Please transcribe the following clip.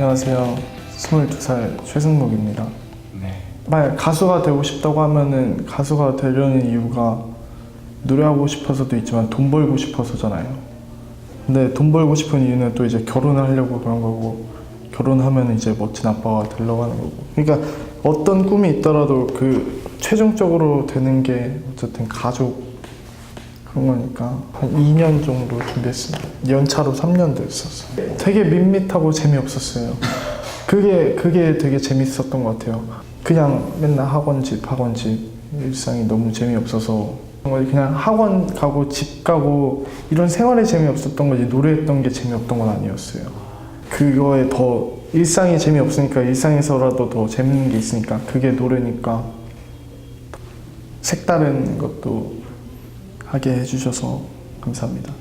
안녕하세요. 22살 최승목입니다. 네. 만약 가수가 되고 싶다고 하면은 가수가 되려는 이유가 노래하고 싶어서도 있지만 돈 벌고 싶어서잖아요. 근데 돈 벌고 싶은 이유는 또 이제 결혼을 하려고 그런 거고 결혼하면 이제 멋진 아빠가 되려고 하는 거고. 그러니까 어떤 꿈이 있더라도 그 최종적으로 되는 게 어쨌든 가족 그런 거니까 한 2년 정도 준비했습니다. 연차로 3년 됐었어요. 되게 밋밋하고 재미없었어요. 그게 그게 되게 재밌었던 것 같아요. 그냥 맨날 학원 집 학원 집 일상이 너무 재미없어서 그냥 학원 가고 집 가고 이런 생활이 재미없었던 거지 노래했던 게 재미없던 건 아니었어요. 그거에 더 일상이 재미없으니까 일상에서라도 더 재밌는 게 있으니까 그게 노래니까 색다른 것도 하게 해주셔서 감사합니다.